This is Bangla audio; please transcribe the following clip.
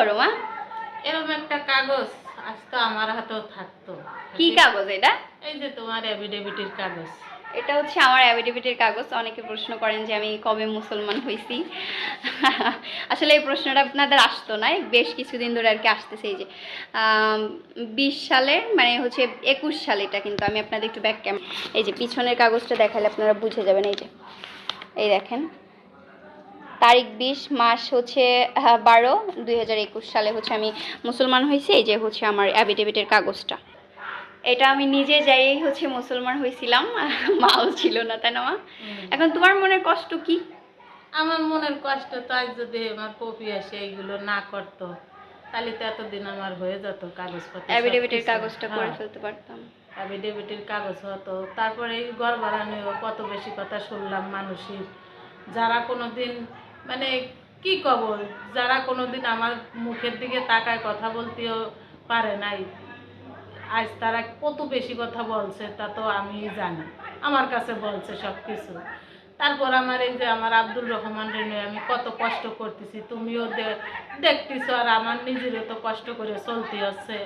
করো মা। এরকম একটা কাগজ আজ তো আমার হাতেও থাকতো। কি কাগজ এটা? এই যে তোমার অ্যাফিডেভিটের কাগজ। এটা হচ্ছে আমার অ্যাভিডেভিটের কাগজ। অনেকে প্রশ্ন করেন যে আমি কবে মুসলমান হয়েছি আসলে এই প্রশ্নটা আপনাদের আসতো না। বেশ কিছুদিন ধরে আর কি আসতেছে এই যে। বিশ সালের মানে হচ্ছে একুশ সালে এটা কিন্তু আমি আপনাদের একটু ব্যাক ক্যাম এই যে পিছনের কাগজটা দেখালে আপনারা বুঝে যাবেন এই যে। এই দেখেন। তারিখ বিশ মাস হচ্ছে বারো দুই সালে হচ্ছে আমি মুসলমান হয়েছি এই যে হচ্ছে আমার অ্যাভিডেভিটের কাগজটা। এটা আমি নিজে যাই হচ্ছে মুসলমান হয়েছিলাম মাও ছিল না তাই না মা? এখন তোমার মনের কষ্ট কি? আমার মনের কষ্ট তো আজ যদি আমার কপি আসে এইগুলো না করতো তাহলে তো এতদিন আমার হয়ে যেত কাগজপত্র অ্যাভিডেভিটের কাগজটা করে হ্যাঁ, ফেলতে পারতাম। অ্যাফিডেভিটের কাগজ হতো তারপরে এই ভাড়া কত বেশি কথা শুনলাম মানুষের যারা কোনো দিন মানে কি কব, যারা কোনোদিন আমার মুখের দিকে তাকায় কথা বলতেও পারে নাই। আজ তারা কত বেশি কথা বলছে তা তো আমি জানি, আমার কাছে বলছে সব কিছু তারপর আমার এই যে আমার আব্দুল রহমান রেণু আমি কত কষ্ট করতেছি, তুমিও দেখতেছো আর আমার নিজেরও তো কষ্ট করে চলতে হচ্ছে।